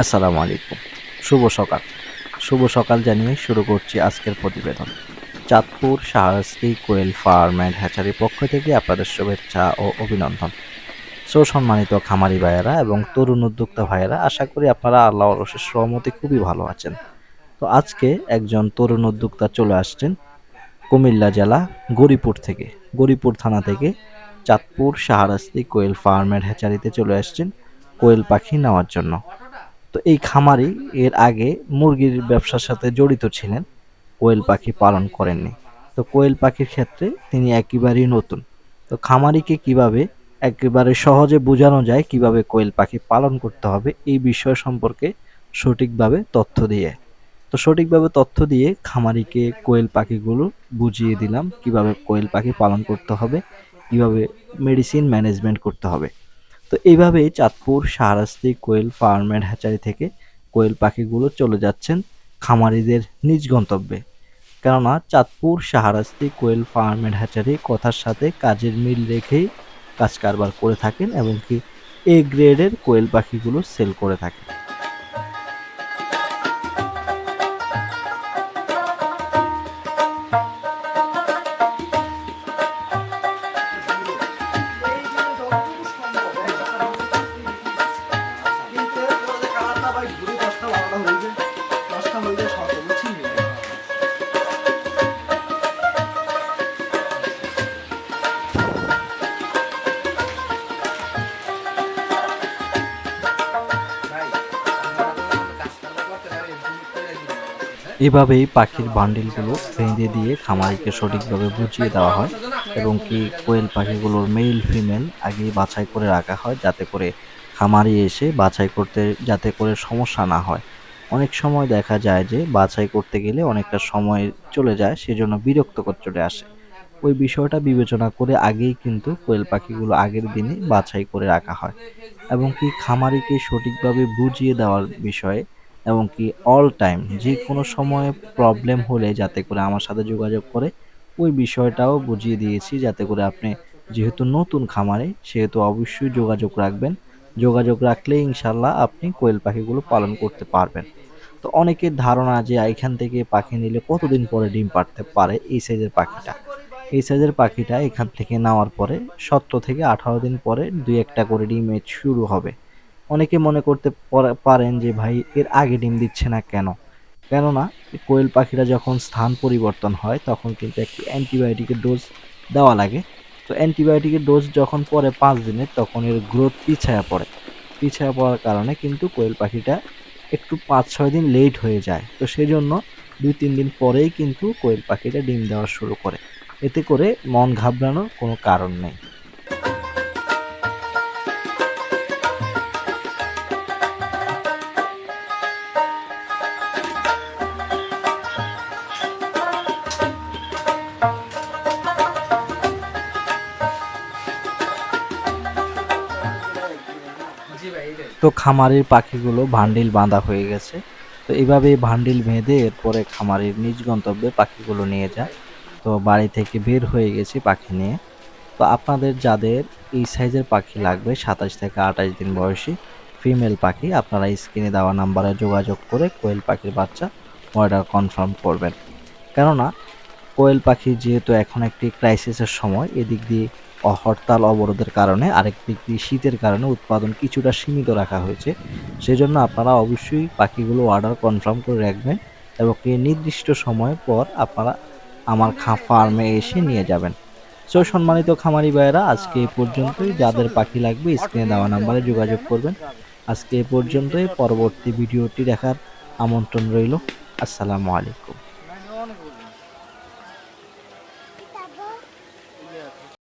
আসসালামু আলাইকুম শুভ সকাল। শুভ সকাল জানিয়ে শুরু করছি আজকের প্রতিবেদন। Chandpur Shahrasti quail farm and হ্যাচারির পক্ষ থেকে আপনাদের শুভেচ্ছা ও অভিনন্দন। সো সম্মানিত খামারি ভাইয়েরা এবং তরুণ উদ্যোক্তা ভাইয়েরা, আশা করি আপনারা আল্লাহর অশেষ সহমতে খুবই ভালো আছেন। তো আজকে একজন তরুণ উদ্যোক্তা চলে আসছেন কুমিল্লা জেলা গরিপুর থেকে। গরিপুর থানা থেকে চাঁদপুর শাহরাস্তি কোয়েল ফার্মের হ্যাচারিতে চলে আসছেন কোয়েল পাখি নেওয়ার জন্য। তো এই খামারি এর আগে মুরগির ব্যবসার সাথে জড়িত ছিলেন, কোয়েল পাখি পালন করেননি। তো কোয়েল পাখির ক্ষেত্রে তিনি একেবারেই নতুন। তো খামারিকে কীভাবে, একেবারে সহজে বোঝানো যায় কীভাবে কোয়েল পাখি পালন করতে হবে এই বিষয় সম্পর্কে সঠিকভাবে তথ্য দিয়ে তো সঠিকভাবে তথ্য দিয়ে খামারিকে কোয়েল পাখিগুলো বুঝিয়ে দিলাম, কীভাবে কোয়েল পাখি পালন করতে হবে, কীভাবে মেডিসিন ম্যানেজমেন্ট করতে হবে। তো এইভাবেই Chandpur Shahrasti quail farm and hatchery থেকে কোয়েল পাখিগুলো চলে যাচ্ছেন খামারিদের নিজ গন্তব্যে। কেননা Chandpur Shahrasti quail farm and hatchery কথার সাথে কাজের মিল রেখেই কাজ কারবার করে থাকেন এবং কি এ গ্রেডের কোয়েল পাখিগুলো সেল করে থাকেন। যদি দশটা বারোটা হয়ে যায় দশটা হয়ে যায় সতেরো এভাবেই পাখির বান্ডিলগুলো বেঁধে দিয়ে খামারিকে সঠিকভাবে বুঝিয়ে দেওয়া হয় এবং কি কোয়েল পাখিগুলোর মেল ফিমেল আগেই বাছাই করে রাখা হয় যাতে করে খামারি এসে বাছাই করতে, যাতে করে সমস্যা না হয়। অনেক সময় দেখা যায় যে বাছাই করতে গেলে অনেকটা সময় চলে যায়, সেজন্য বিরক্তকর চলে আসে। ওই বিষয়টা বিবেচনা করে আগেই কিন্তু কোয়েল পাখিগুলো আগের দিনে বাছাই করে রাখা হয়। এবং কি খামারিকে সঠিকভাবে বুঝিয়ে দেওয়ার বিষয়ে এবং কি অল টাইম যে কোনো সময়ে প্রবলেম হলে যাতে করে আমার সাথে যোগাযোগ করে, ওই বিষয়টাও বুঝিয়ে দিয়েছি যাতে করে আপনি যেহেতু নতুন খামারে, সেহেতু অবশ্যই যোগাযোগ রাখবেন। যোগাযোগ রাখলে ইনশাল্লাহ আপনি কোয়েল পাখিগুলো পালন করতে পারবেন। তো অনেকের ধারণা যে এখান থেকে পাখি নিলে কতদিন পরে ডিম পাড়তে পারে এই সাইজের পাখিটা। এই সাইজের পাখিটা এখান থেকে নেওয়ার পরে সতেরো থেকে আঠারো দিন পরে দুই একটা করে ডিমের শুরু হবে। অনেকে মনে করতে পারেন যে, ভাই, এর আগে ডিম দিচ্ছে না কেন? কেননা, কোয়েল পাখিরা যখন স্থান পরিবর্তন হয়, তখন কিন্তু একটি অ্যান্টিবায়োটিকের ডোজ দেওয়া লাগে। তো অ্যান্টিবায়োটিকের ডোজ যখন পরে পাঁচ দিনে, তখন এর গ্রোথ পিছায়া পড়ে। পিছায়া পড়ার কারণে কিন্তু কোয়েল পাখিটা একটু পাঁচ, ছয় দিন লেট হয়ে যায়। তো সেই জন্য দুই, তিন দিন পরেই কিন্তু কোয়েল পাখিটা ডিম দেওয়া শুরু করে। এতে করে মন ঘাবড়ানোর কোনো কারণ নেই। তো খামারের পাখিগুলো ভান্ডিল বাঁধা হয়ে গেছে। তো এইভাবে ভান্ডিল বেঁধে এরপরে খামারের নিজ গন্তব্যে পাখিগুলো নিয়ে যায়। তো বাড়ি থেকে বের হয়ে গেছি পাখি নিয়ে। তো আপনাদের যাদের এই সাইজের পাখি লাগবে, সাতাশ থেকে আঠাশ দিন বয়সী ফিমেল পাখি, আপনারা স্ক্রিনে দেওয়া নাম্বারে যোগাযোগ করে কোয়েল পাখির বাচ্চা অর্ডার কনফার্ম করবেন। কেননা, কোয়েল পাখি যেহেতু এখন একটি ক্রাইসিসের সময়, এদিক দিয়ে হরতাল অবরোধের কারণে আরেক দিক দিয়ে শীতের কারণে উৎপাদন কিছুটা সীমিত রাখা হয়েছে। সেজন্য আপনারা অবশ্যই পাখিগুলো অর্ডার কনফার্ম করে রাখবেন এবং নির্দিষ্ট সময় পর আপনারা আমার খা ফার্মে এসে নিয়ে যাবেন। সো, সম্মানিত খামারি ভাইয়েরা, আজকে এই পর্যন্তই। যাদের পাখি লাগবে, স্ক্রিনে দেওয়া নাম্বারে যোগাযোগ করবেন। আজকে এ পর্যন্তই। পরবর্তী ভিডিওটি দেখার আমন্ত্রণ রইল। আসসালামু আলাইকুম।